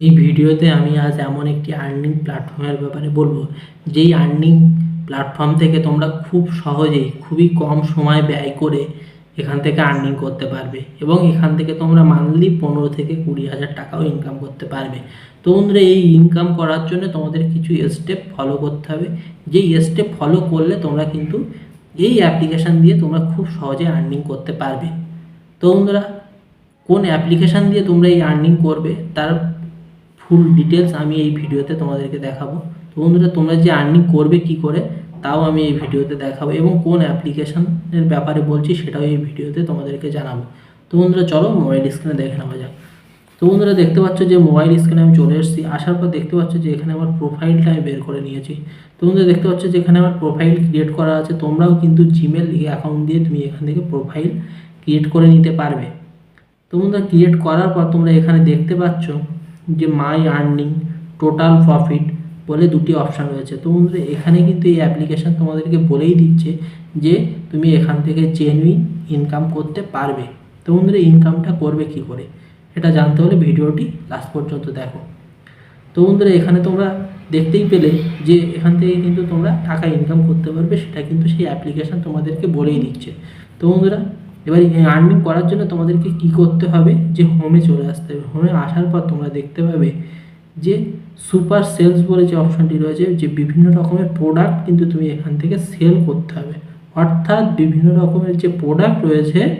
এই ভিডিওতে আমি আজ এমন একটি আর্নিং প্ল্যাটফর্মের ব্যাপারে বলব, যেই আর্নিং প্ল্যাটফর্ম থেকে তোমরা খুব সহজেই, খুবই কম সময় ব্যয় করে এখান থেকে আর্নিং করতে পারবে এবং এখান থেকে তোমরা মান্থলি পনেরো থেকে কুড়ি হাজার টাকাও ইনকাম করতে পারবে। তো বন্ধুরা, এই ইনকাম করার জন্য তোমাদের কিছু স্টেপ ফলো করতে হবে। যেই স্টেপ ফলো করলে তোমরা কিন্তু এই অ্যাপ্লিকেশান দিয়ে তোমরা খুব সহজে আর্নিং করতে পারবে। তো বন্ধুরা, কোন অ্যাপ্লিকেশান দিয়ে তোমরা এই আর্নিং করবে, তার ফুল ডিটেলস আমি এই ভিডিওতে তোমাদেরকে দেখাবো। তো বন্ধুরা, তোমরা যে আর্নিং করবে কি করে, তাও আমি এই ভিডিওতে দেখাবো এবং কোন অ্যাপ্লিকেশনের ব্যাপারে বলছি সেটাও এই ভিডিওতে তোমাদেরকে জানাব। তো বন্ধুরা, চলো মোবাইল স্ক্রিনে দেখে নেওয়া যাক। তো বন্ধুরা, দেখতে পাচ্ছ যে মোবাইল স্ক্রিনে আমি চলে এসেছি। আসার পর দেখতে পাচ্ছ যে এখানে আমার প্রোফাইলটা আমি বের করে নিয়েছি। তো বন্ধুরা, দেখতে পাচ্ছ যে এখানে আমার প্রোফাইল ক্রিয়েট করা আছে। তোমরাও কিন্তু জিমেল অ্যাকাউন্ট দিয়ে তুমি এখান থেকে প্রোফাইল ক্রিয়েট করে নিতে পারবে। তো বন্ধুরা ক্রিয়েট করার পর তোমরা এখানে দেখতে পাচ্ছ যে মাই আর্নিং টোটাল প্রফিট বলে দুটি অপশান রয়েছে। তো বন্ধুরা, এখানে কিন্তু এই অ্যাপ্লিকেশান তোমাদেরকে বলেই দিচ্ছে যে তুমি এখান থেকে জেনুইন ইনকাম করতে পারবে। তো বন্ধুরা ইনকামটা করবে কি করে? এটা জানতে হলে ভিডিওটি লাস্ট পর্যন্ত দেখো। তো বন্ধুরা, এখানে তোমরা দেখতেই পেলে যে এখান থেকে কিন্তু তোমরা টাকা ইনকাম করতে পারবে, সেটা কিন্তু সেই অ্যাপ্লিকেশান তোমাদেরকে বলেই দিচ্ছে। তো বন্ধুরা এবার আর্নিং করার জন্য তোমাদেরকে কি করতে হবে? যে হোমে চলে আসতে হবে। হোমে আসার পর তোমরা দেখতে পাবে যে সুপার সেলস বলে যে অপশানটি রয়েছে, যে বিভিন্ন রকমের প্রোডাক্ট কিন্তু তুমি এখান থেকে সেল করতে হবে। অর্থাৎ বিভিন্ন রকমের যে প্রোডাক্ট রয়েছে,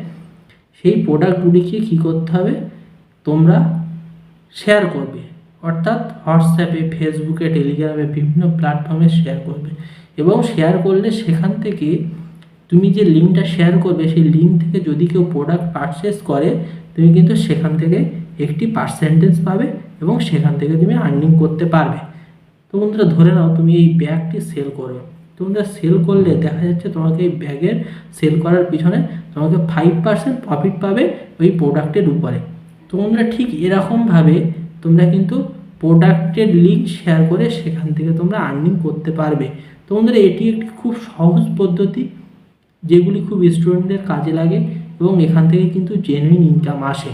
সেই প্রোডাক্টগুলিকে কী করতে হবে? তোমরা শেয়ার করবে। অর্থাৎ হোয়াটসঅ্যাপে ফেসবুকে টেলিগ্রামে বিভিন্ন প্ল্যাটফর্মে শেয়ার করবে। এবং শেয়ার করলে সেখান থেকে তুমি যে লিঙ্কটা শেয়ার করবে, সেই লিঙ্ক থেকে যদি কেউ প্রোডাক্ট পারচেস করে, তুমি কিন্তু সেখান থেকে একটি পার্সেন্টেজ পাবে এবং সেখান থেকে তুমি আর্নিং করতে পারবে। তো বন্ধুরা, ধরে নাও তুমি এই ব্যাগটি সেল করো। তো বন্ধুরা সেল করলে দেখা যাচ্ছে তোমাকে এই ব্যাগের সেল করার পিছনে তোমাকে ফাইভ পার্সেন্ট প্রফিট পাবে ওই প্রোডাক্টের উপরে। তো বন্ধুরা, ঠিক এরকমভাবে তোমরা কিন্তু প্রোডাক্টের লিঙ্ক শেয়ার করে সেখান থেকে তোমরা আর্নিং করতে পারবে। তো বন্ধুরা, এটি একটি খুব সহজ পদ্ধতি। যেগুলি খুব স্টুডেন্টদের কাজে লাগে এবং এখান থেকে কিন্তু জেনুইন ইনকাম আসে।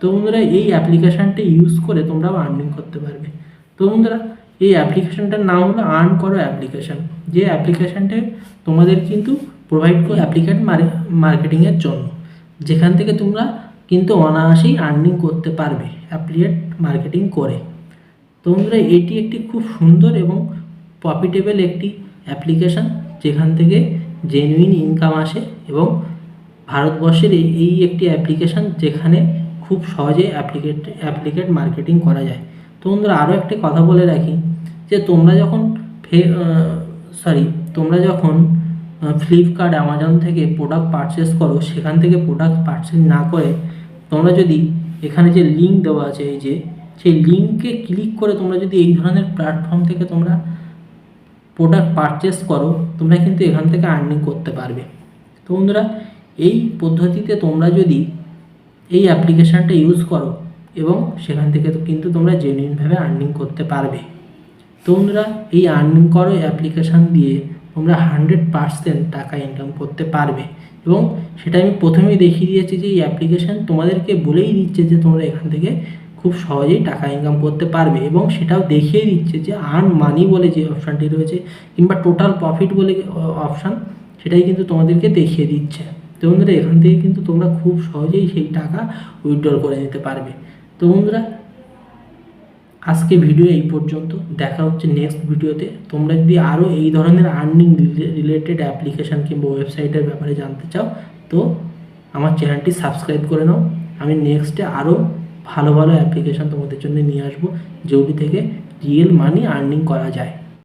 তো বন্ধুরা, এই অ্যাপ্লিকেশানটা ইউজ করে তোমরাও আর্নিং করতে পারবে। তো বন্ধুরা, এই অ্যাপ্লিকেশানটার নাম হলো আর্ন করো অ্যাপ্লিকেশান যে অ্যাপ্লিকেশানটা তোমাদের কিন্তু প্রোভাইড করে অ্যাপ্লিকেট মার্কেটিংয়ের জন্য। যেখান থেকে তোমরা কিন্তু অনায়াসেই আর্নিং করতে পারবে অ্যাপ্লিকেট মার্কেটিং করে। তো বন্ধুরা, এটি একটি খুব সুন্দর এবং প্রফিটেবল একটি অ্যাপ্লিকেশান যেখান থেকে জেনুইন ইনকাম আসে এবং ভারতবর্ষের এই একটি অ্যাপ্লিকেশান যেখানে খুব সহজে অ্যাপ্লিকেট অ্যাপ্লিকেট মার্কেটিং করা যায়। তো আরও একটি কথা বলে রাখি যে তোমরা যখন ফে সরি তোমরা যখন ফ্লিপকার্ট অ্যামাজন থেকে প্রোডাক্ট পারচেস করো, সেখান থেকে প্রোডাক্ট পারচেস না করে, তোমরা যদি এখানে যে লিঙ্ক দেওয়া আছে, এই যে, সেই লিঙ্কে ক্লিক করে তোমরা যদি এই ধরনের প্ল্যাটফর্ম থেকে তোমরা প্রোডাক্ট পারচেস করো, তোমরা কিন্তু এখান থেকে আর্নিং করতে পারবে। তো বন্ধুরা, এই পদ্ধতিতে তোমরা যদি এই অ্যাপ্লিকেশানটা ইউজ করো এবং সেখান থেকে তো কিন্তু তোমরা জেনুইনভাবে আর্নিং করতে পারবে। তো বন্ধুরা, এই আর্নিং করো অ্যাপ্লিকেশান দিয়ে তোমরা হান্ড্রেড পার্সেন্ট টাকা ইনকাম করতে পারবে। এবং সেটা আমি প্রথমেই দেখিয়ে দিয়েছি যে এই অ্যাপ্লিকেশান তোমাদেরকে বলেই দিচ্ছে যে তোমরা এখান থেকে খুব সহজেই টাকা ইনকাম করতে পারবে এবং সেটাও দেখিয়ে দিচ্ছে যে আর্ন মানি বলে যে অপশানটি রয়েছে কিংবা টোটাল প্রফিট বলে অপশান সেটাই কিন্তু তোমাদেরকে দেখিয়ে দিচ্ছে। তো বন্ধুরা, এখান থেকে কিন্তু তোমরা খুব সহজেই সেই টাকা উইথড্র করে নিতে পারবে। তো বন্ধুরা, আজকে ভিডিও এই পর্যন্ত। দেখা হচ্ছে নেক্সট ভিডিওতে। তোমরা যদি আরও এই ধরনের আর্নিং রিলেটেড অ্যাপ্লিকেশান কিংবা ওয়েবসাইটের ব্যাপারে জানতে চাও, তো আমার চ্যানেলটি সাবস্ক্রাইব করে নাও। আমি নেক্সটে আরও ভালো ভালো অ্যাপ্লিকেশান তোমাদের জন্য নিয়ে আসব। যেগুলি থেকে রিয়েল মানি আর্নিং করা যায়।